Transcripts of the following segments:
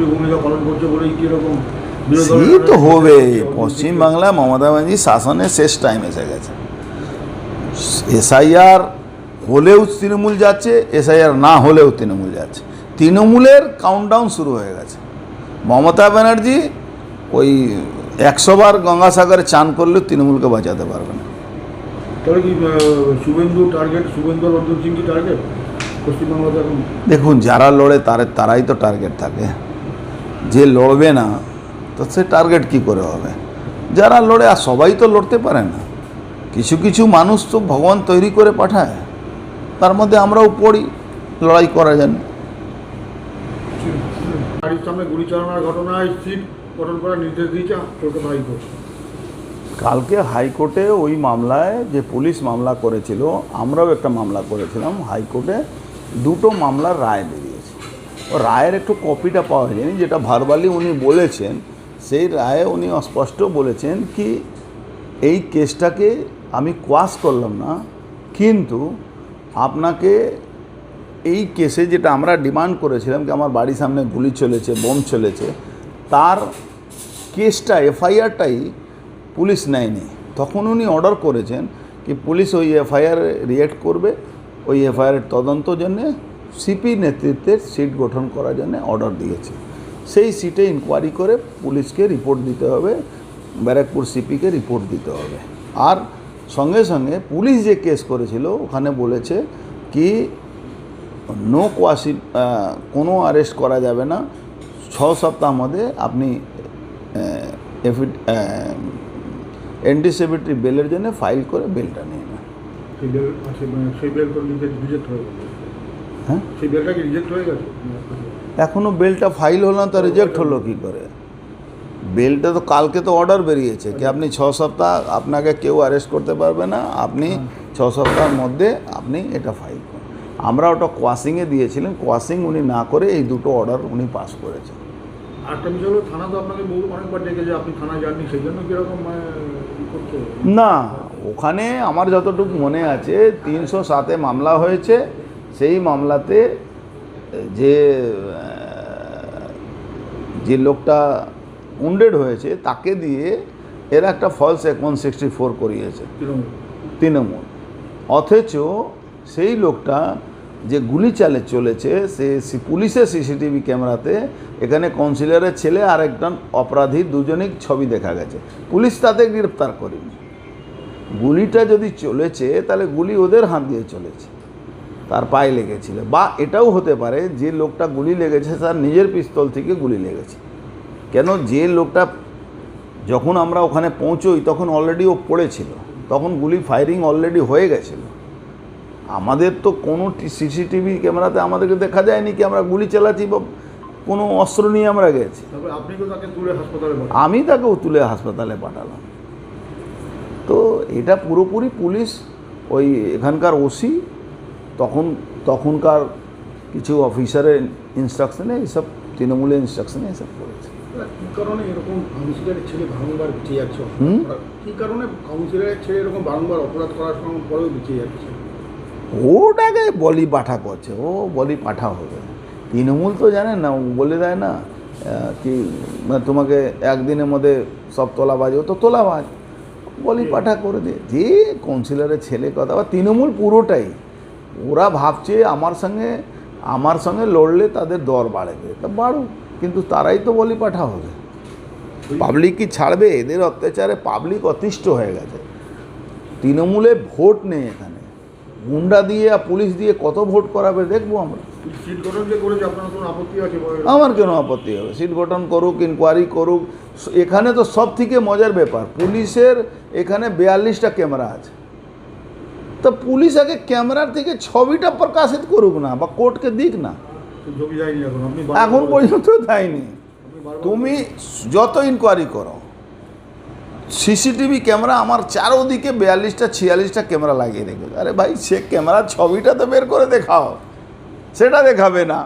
সক্রিয় ভূমিকা পালন করছে বলেই কি সে তো হবে। পশ্চিমবাংলা মমতা ব্যানার্জি শাসনের শেষ টাইম এসে গেছে। এসআইআর হলেও তৃণমূল যাচ্ছে এসআইআর না হলেও তৃণমূল যাচ্ছে। তৃণমূলের কাউন্টডাউন শুরু হয়ে গেছে। মমতা ব্যানার্জি ওই একশো বার গঙ্গাসাগরে চান করলেও তৃণমূলকে বাঁচাতে পারবে না। তাহলে কি আহ, শুভেন্দু টার্গেট শুভেন্দু সিং কি টার্গেট পশ্চিমবাংলাতে দেখুন যারা লড়ে তার তারাই তো টার্গেট থাকে। যে লড়বে না তো সে টার্গেট কি করে হবে? যারা লড়ে আর সবাই তো লড়তে পারে না। কিছু কিছু মানুষ তো ভগবান তৈরি করে পাঠায়। তার মধ্যে আমরাও পড়ি লড়াই করা বাড়ির সামনে গুলি চালানোর ঘটনায় সিট গঠন করার নির্দেশ দিয়েছে কলকাতা হাইকোর্ট। কালকে হাইকোর্টে ওই মামলায় যে পুলিশ মামলা করেছিল আমরাও একটা মামলা করেছিলাম হাইকোর্টে। দুটো মামলার রায় ও রায়ের একটু কপিটা পাওয়া যায়নি যেটা ভারবালি উনি বলেছেন, সেই রায়ে উনি অস্পষ্ট বলেছেন কি, এই কেসটাকে আমি কোয়াশ করলাম না, কিন্তু আপনাকে এই কেসে যেটা আমরা ডিমান্ড করেছিলাম কি আমার বাড়ির সামনে গুলি চলেছে, বোম চলেছে, তার কেসটা, এফআইআরটাই পুলিশ নেয়নি। তখন উনি অর্ডার করেছেন কি পুলিশ ওই এফআইআর রিয়েক্ট করবে, ওই এফআইআরের তদন্ত জন্যে সিপি নেতৃত্বের সিট গঠন করার জন্য অর্ডার দিয়েছে। সেই সিটে ইনকোয়ারি করে পুলিশকে রিপোর্ট দিতে হবে, ব্যারাকপুর সিপিকে রিপোর্ট দিতে হবে। আর সঙ্গে সঙ্গে পুলিশ যে কেস করেছিল, ওখানে বলেছে কি নো কোয়াশি কোনো অ্যারেস্ট করা যাবে না। ছ সপ্তাহ মধ্যে আপনি এফিড অ্যান্টিসিপেটরি বেলের জন্য ফাইল করে বেলটা নিয়ে নেন। সেই বেল হয়ে? হ্যাঁ সেই বেলটা কি রিজেক্ট হয়ে গেছে? এখনও বেলটা ফাইল হলো না তো রিজেক্ট হলো কী করে? বেলটা তো কালকে তো অর্ডার বেরিয়েছে কি আপনি ছ সপ্তাহ আপনাকে কেউ অ্যারেস্ট করতে পারবে না আপনি ছ সপ্তাহের মধ্যে আপনি এটা ফাইল করুন। আমরা ওটা কোয়াশিংয়ে দিয়েছিলেন কোয়াশিং উনি না করে এই দুটো অর্ডার উনি পাস করেছেন। আরেকটা বিষয় হলো থানা তো আপনাকে অনেকবার ডেকেছে আপনি থানায় যাননি সেই জন্য কীরকম মানে না ওখানে আমার যতটুকু মনে আছে তিনশো সাতে মামলা হয়েছে সেই মামলাতে যে যে লোকটা উন্ডেড হয়েছে তাকে দিয়ে এরা একটা ফলস এক ওয়ান সিক্সটি ফোর করিয়েছে। তৃণমূল। অথচ সেই লোকটা যে গুলি চালে চলেছে সে সি- পুলিশের সিসিটিভি ক্যামেরাতে এখানে কাউন্সিলরের ছেলে আর একজন অপরাধী দুজনেই ছবি দেখা গেছে। পুলিশ তাদের গ্রেপ্তার করেনি। গুলিটা যদি চলেছে তাহলে গুলি ওদের হাত দিয়ে চলেছে। তার পায়ে লেগেছিল। বা এটাও হতে পারে যে লোকটা গুলি লেগেছে তার নিজের পিস্তল থেকে গুলি লেগেছে। কেন? যে লোকটা যখন আমরা ওখানে পৌঁছোই তখন অলরেডি ও পড়েছিল। তখন গুলি ফায়ারিং অলরেডি হয়ে গেছিল। আমাদের তো কোনো সিসিটিভি ক্যামেরাতে আমাদেরকে দেখা যায়নি কি আমরা গুলি চালাচ্ছি বা কোনো অস্ত্র নিয়ে আমরা গেছি। তাকে আমি তাকেও তুলে হাসপাতালে পাঠালাম। তো এটা পুরোপুরি পুলিশ ওই এখানকার ওসি তখন তখনকার কিছু অফিসারের ইনস্ট্রাকশনে এইসব তৃণমূলের ইনস্ট্রাকশনে এসব করেছে। কি কারণে এরকম কাউন্সিলরের ছেলে বারংবার বেঁচে যাচ্ছে? কি কারণে কাউন্সিলরের ছেলে এরকম বারংবার অপরাধ করার সময় পরেও বেঁচে যাচ্ছে? ওটাকে বলি পাঠা করছে ও বলি পাঠা হবে। তৃণমূল তো জানেন না ও বলে দেয় না কি মানে তোমাকে একদিনের মধ্যে সব তোলাবাজ ও তো তোলাবাজ বলি পাঠা করে দিয়ে যে কাউন্সিলরের ছেলে কথা বা তৃণমূল পুরোটাই ওরা ভাবছে আমার সঙ্গে আমার সঙ্গে লড়লে তাদের দর বাড়বে। তা বাড়ুক কিন্তু তারাই তো বলি পাঠা হবে পাবলিক কি ছাড়বে? এদের অত্যাচারে পাবলিক অতিষ্ঠ হয়ে গেছে। তৃণমূলে ভোট নেই এখানে। গুন্ডা দিয়ে আর পুলিশ দিয়ে কত ভোট করাবে দেখব আমরা। আমার কেন আপত্তি হবে সিট গঠন করুক ইনকোয়ারি করুক এখানে তো সব থেকে মজার ব্যাপার। পুলিশের এখানে বিয়াল্লিশটা ক্যামেরা আছে। তা পুলিশ আগে ক্যামেরার থেকে ছবিটা প্রকাশিত করুক না বা কোর্টকে দিক না। এখন পর্যন্ত দেয়নি তুমি যত ইনকোয়ারি করো সিসিটিভি ক্যামেরা আমার চারোদিকে বিয়াল্লিশটা ছিয়াল্লিশটা ক্যামেরা লাগিয়ে রেখেছে আরে ভাই সে ক্যামেরার ছবিটা তো বের করে দেখাও। সেটা দেখাবে না।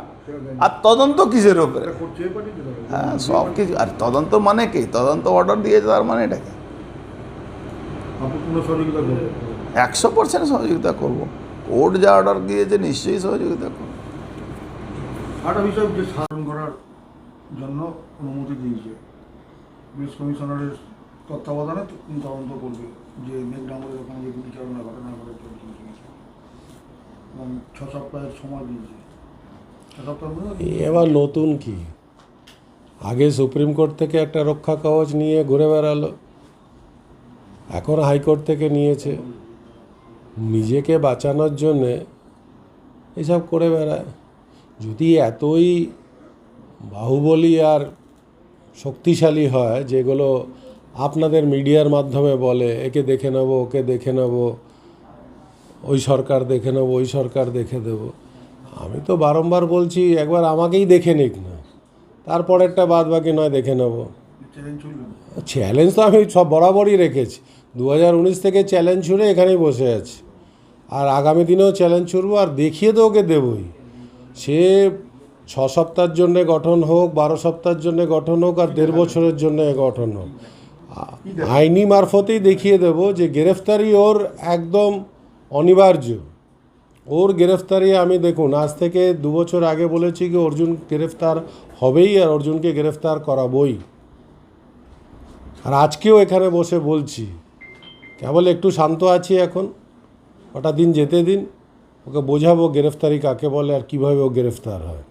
আর তদন্ত কিসের ওপরে। হ্যাঁ সব কিছু। আর তদন্ত মানে কি? তদন্ত অর্ডার দিয়েছে তার মানে এটাকে একশো পার্সেন্ট সহযোগিতা করব। কোর্ট যা অর্ডার দিয়েছে নিশ্চয়ই সহযোগিতা করব। আরেকটা বিষয় যে সাধারণ করার জন্য অনুমতি দিয়েছে। পুলিশ কমিশনারের তত্ত্বাবধানে তদন্ত করবে যে মেঘডাঙ্গরের ওখানে যে গুলিচালনা ঘটনা ঘটে চলছে এবং ছ সপ্তাহের সময় দিয়েছে। মধ্যে নতুন কি? আগে সুপ্রিম কোর্ট থেকে একটা রক্ষা কবচ নিয়ে ঘুরে বেড়ালো এখন হাইকোর্ট থেকে নিয়েছে। নিজেকে বাঁচানোর জন্যে এসব করে বেড়ায়। যদি এতই বাহুবলী আর শক্তিশালী হয়, যেগুলো আপনাদের মিডিয়ার মাধ্যমে বলে, একে দেখে নেব, ওকে দেখে নেব, ওই সরকার দেখে নেব, ওই সরকার দেখে দেব, আমি তো বারংবার বলছি, একবার আমাকেই দেখে নিক না। তারপরেরটা বাদ বাকি নয়, দেখে নেব। চ্যালেঞ্জ তো আমি সব বরাবরই রেখেছি। দু হাজার উনিশ থেকে চ্যালেঞ্জ ছুড়ে এখানেই বসে আছি। আর আগামী দিনেও চ্যালেঞ্জ ছুড়বো আর দেখিয়ে তো ওকে দেবই। সে ছ সপ্তাহের জন্যে গঠন হোক বারো সপ্তাহের জন্য গঠন হোক আর দেড় বছরের জন্য গঠন হোক। আইনি মারফতেই দেখিয়ে দেব যে গ্রেফতারি ওর একদম অনিবার্য। ওর গ্রেফতারি আমি দেখুন আজ থেকে দু বছর আগে বলেছি কি অর্জুন গ্রেফতার হবেই আর অর্জুনকে গ্রেফতার করাবই। আর আজকেও এখানে বসে বলছি কেবল একটু শান্ত আছি এখন ওটা দিন যেতে দিন ওকে বোঝাবো গ্রেফতারি কাকে বলে আর কীভাবে ও গ্রেফতার হয়।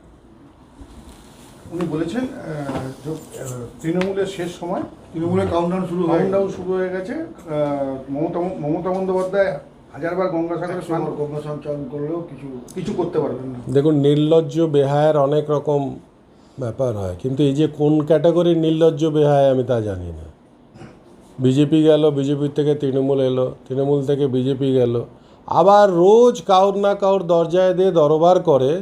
উনি বলেছেন তৃণমূলের শেষ সময় তৃণমূলের কাউন্টডাউন শুরু হয় কাউন্টডাউন শুরু হয়ে গেছে। মমতা মমতা বন্দ্যোপাধ্যায় হাজারবার গঙ্গাসাগরে স্নান গঙ্গা সঞ্চালন করলেও কিছু কিছু করতে পারবেন না। দেখুন নির্লজ্জ বেহায়ের অনেক রকম ব্যাপার হয় কিন্তু এই যে কোন ক্যাটাগরির নির্লজ্জ বেহায় আমি তা জানি না। বিজেপি গেল, বিজেপির থেকে তৃণমূল এলো, তৃণমূল থেকে বিজেপি গেল। আবার রোজ কাউর না কাউর দরজায় দিয়ে দরবার করে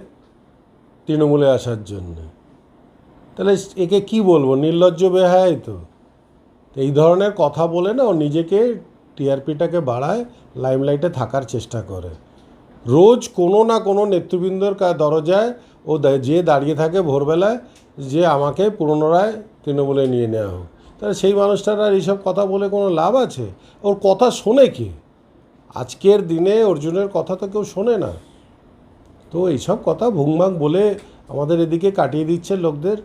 তৃণমূলে আসার জন্য। তাহলে একে কি বলব? নির্লজ্জ বেহায় তো। এই ধরনের কথা বলে না, ও নিজেকে টিআরপিটাকে বাড়ায়, লাইমলাইটে থাকার চেষ্টা করে। রোজ কোনো না কোনো নেতৃবৃন্দর দরজায় ও যে দাঁড়িয়ে থাকে ভোরবেলায়, যে আমাকে পুনরায় তৃণমূলে নিয়ে নেওয়া হোক। তাহলে সেই মানুষটার আর এইসব কথা বলে কোনো লাভ আছে? ওর কথা শোনে কে? আজকের দিনে অর্জুনের কথা তো কেউ শোনে না। তো এইসব কথা ভুংভাং বলে আমাদের এদিকে কাটিয়ে দিচ্ছে লোকদের।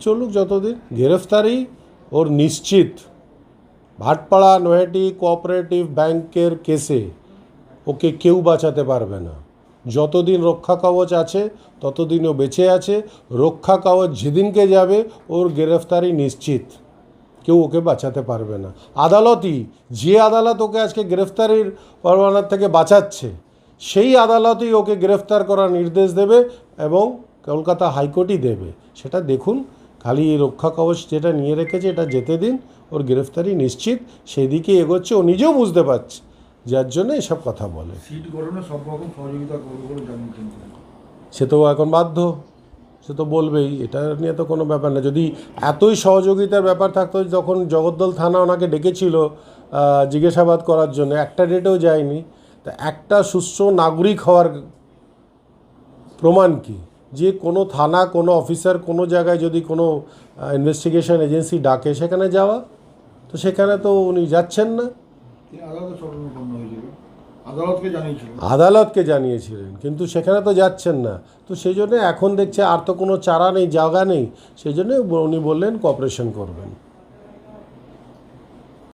চলুক যতদিন, গ্রেফতারি ওর নিশ্চিত। ভাটপাড়া নয়াটি কোঅপারেটিভ ব্যাংকের কেসে ওকে কেউ বাঁচাতে পারবে না। যতদিন রক্ষা কবচ আছে ততদিন ও বেঁচে আছে। রক্ষা কবচ যেদিনকে যাবে, ওর গ্রেফতারি নিশ্চিত। কেউ ওকে বাঁচাতে পারবে না। আদালতই যে আদালত ওকে আজকে গ্রেফতারির পরোয়ানার থেকে বাঁচাচ্ছে সেই আদালতই ওকে গ্রেফতার করার নির্দেশ দেবে এবং কলকাতা হাইকোর্টই দেবে। সেটা দেখুন খালি রক্ষা কবচ যেটা নিয়ে রেখেছে এটা যেতে দিন ওর গ্রেফতারি নিশ্চিত সেই দিকে এগোচ্ছে ও নিজেও বুঝতে পারছে যার জন্য এসব কথা বলে। সব রকম সহযোগিতা। সে তো এখন বাধ্য। সে তো বলবেই, এটা নিয়ে তো কোনো ব্যাপার না। যদি এতই সহযোগিতার ব্যাপার থাকতো, যখন জগদ্দল থানা ওনাকে ডেকেছিল জিজ্ঞাসাবাদ করার জন্য, একটা ডেটেও যায়নি, তা একটা সুস্থ নাগরিক হওয়ার প্রমাণ কি? যে কোনো থানা, কোনো অফিসার কোনো জায়গায় যদি কোনো ইনভেস্টিগেশন এজেন্সি ডাকে, সেখানে যাওয়া? তো সেখানে তো উনি যাচ্ছেন না। আদালতকে জানিয়েছিলেন। কিন্তু সেখানে তো যাচ্ছেন না। তো সেই জন্য এখন দেখছে আর তো কোনো চারা নেই, জায়গা নেই। সেই জন্য উনি বললেন কপারেশন করবেন।